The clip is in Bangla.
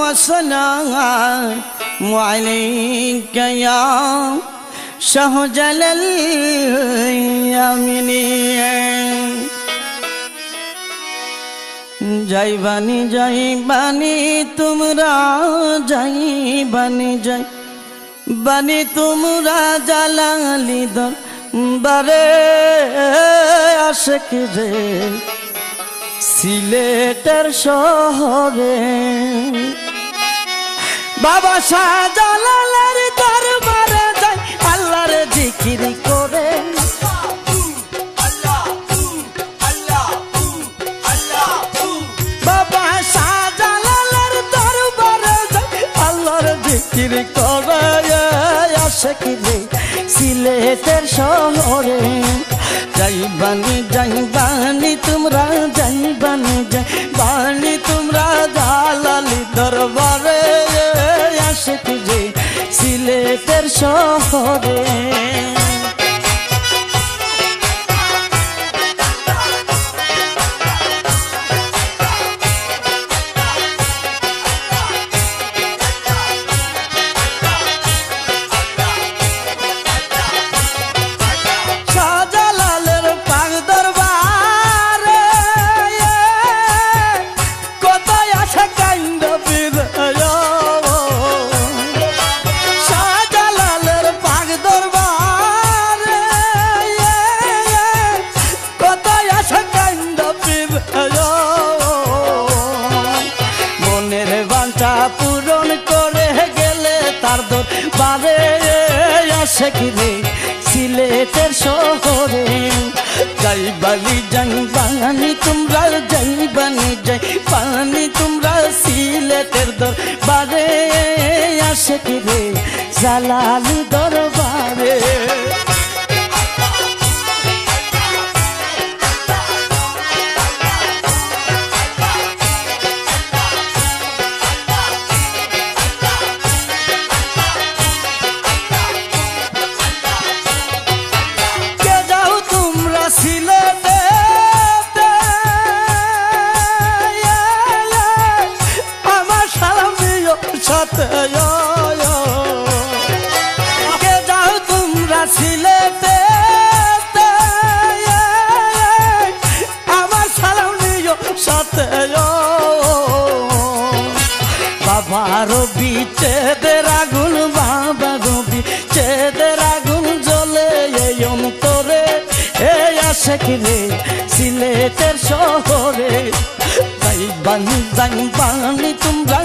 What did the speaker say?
والسلام عليك يا شهجل اليمين যাইবানি যাইবানি তোমরা যাইবানি যাই বানি তোমরা জালালি দর বারে আশেক রে সিলেটের শহরে বাবা শাহজালালের দরবারে যাই, আল্লাহর জিকির করে। বাবা শাহজালালের দরবারে যাই, আল্লাহর জিকির করে আশেক রে। সিলেটের শহরে যাইবানি যাইবানি তোমরা যাইবানি যাইবানি তোমরা জালালি দরবারে সিলেটের দরবারে আসে কি রে? সিলেটের শহরে যাই বালি যাইবানি বাঙালি তোমরা যাই বানি, যাই পানি তোমরা সিলেটের দর বারে আসে কি রে? জালালি দরবারে বাবার বিচ্ছেদের আগুন বাবা রবি চেদে আগুন জ্বলে এই অন্তরে এ আসে কিরে সিলেটের শহরে যাই বানি যাই বানি তোমরা